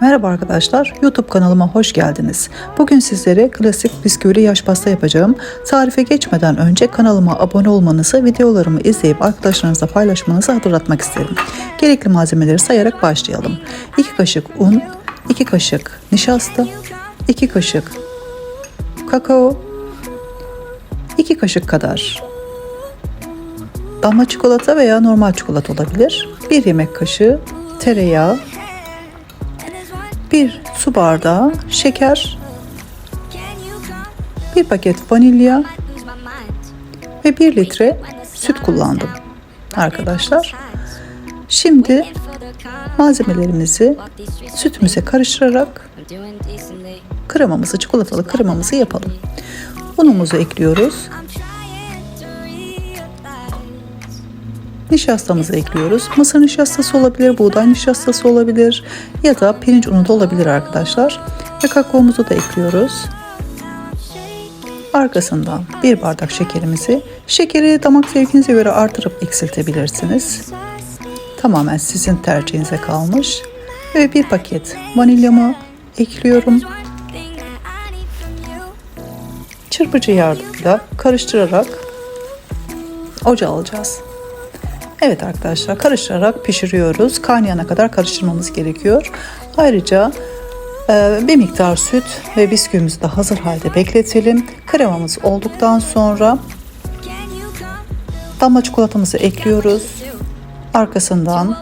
Merhaba arkadaşlar, YouTube kanalıma hoş geldiniz. Bugün sizlere klasik bisküvili yaş pasta yapacağım. Tarife geçmeden önce kanalıma abone olmanızı, videolarımı izleyip arkadaşlarınızla paylaşmanızı hatırlatmak isterim. Gerekli malzemeleri sayarak başlayalım. 2 kaşık un, 2 kaşık nişasta, 2 kaşık kakao, 2 kaşık kadar damla çikolata veya normal çikolata olabilir. 1 yemek kaşığı tereyağı, 1 su bardağı şeker, 1 paket vanilya ve 1 litre süt kullandım arkadaşlar. Şimdi malzemelerimizi sütümüze karıştırarak kremamızı, çikolatalı kremamızı yapalım. Unumuzu ekliyoruz. Nişastamızı ekliyoruz. Mısır nişastası olabilir, buğday nişastası olabilir ya da pirinç unu da olabilir arkadaşlar. Ve kakaomuzu da ekliyoruz. Arkasından bir bardak şekerimizi, şekeri damak zevkinize göre artırıp eksiltebilirsiniz. Tamamen sizin tercihinize kalmış. Ve bir paket vanilyamı ekliyorum. Çırpıcı yardımıyla karıştırarak ocağa alacağız. Evet arkadaşlar karıştırarak pişiriyoruz. Kaynayana kadar karıştırmamız gerekiyor. Ayrıca e, bir miktar süt ve bisküvimizi de hazır halde bekletelim. Kremamız olduktan sonra damla çikolatamızı ekliyoruz. Arkasından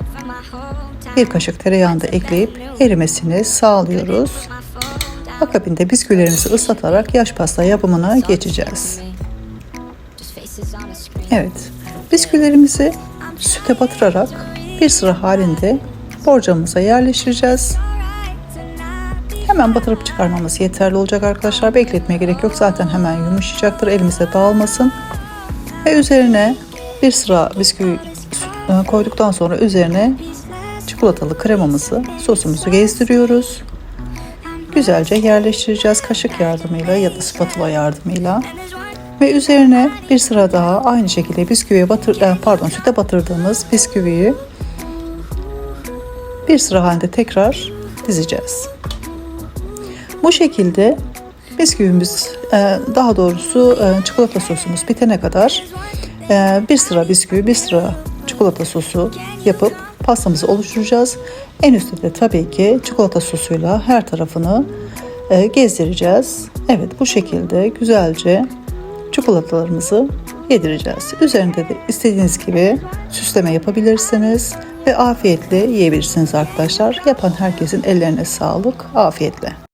bir kaşık tereyağını da ekleyip erimesini sağlıyoruz. Akabinde bisküvilerimizi ıslatarak yaş pasta yapımına geçeceğiz. Evet, bisküvilerimizi süte batırarak bir sıra halinde borcamımıza yerleştireceğiz. Hemen batırıp çıkarmamız yeterli olacak arkadaşlar. Bekletmeye gerek yok. Zaten hemen yumuşayacaktır. Elimize dağılmasın. Ve üzerine bir sıra bisküvi e, koyduktan sonra üzerine çikolatalı kremamızı, sosumuzu gezdiriyoruz. Güzelce yerleştireceğiz kaşık yardımıyla ya da spatula yardımıyla. Ve üzerine bir sıra daha aynı şekilde bisküviye batır, e, pardon süte batırdığımız bisküviyi bir sıra halinde tekrar dizeceğiz. Bu şekilde bisküvimiz e, daha doğrusu e, çikolata sosumuz bitene kadar bir sıra bisküvi bir sıra çikolata sosu yapıp pastamızı oluşturacağız. En üstte de tabii ki çikolata sosuyla her tarafını gezdireceğiz. Evet bu şekilde güzelce çikolatalarımızı yedireceğiz. Üzerinde de istediğiniz gibi süsleme yapabilirsiniz ve afiyetle yiyebilirsiniz arkadaşlar. Yapan herkesin ellerine sağlık, afiyetle.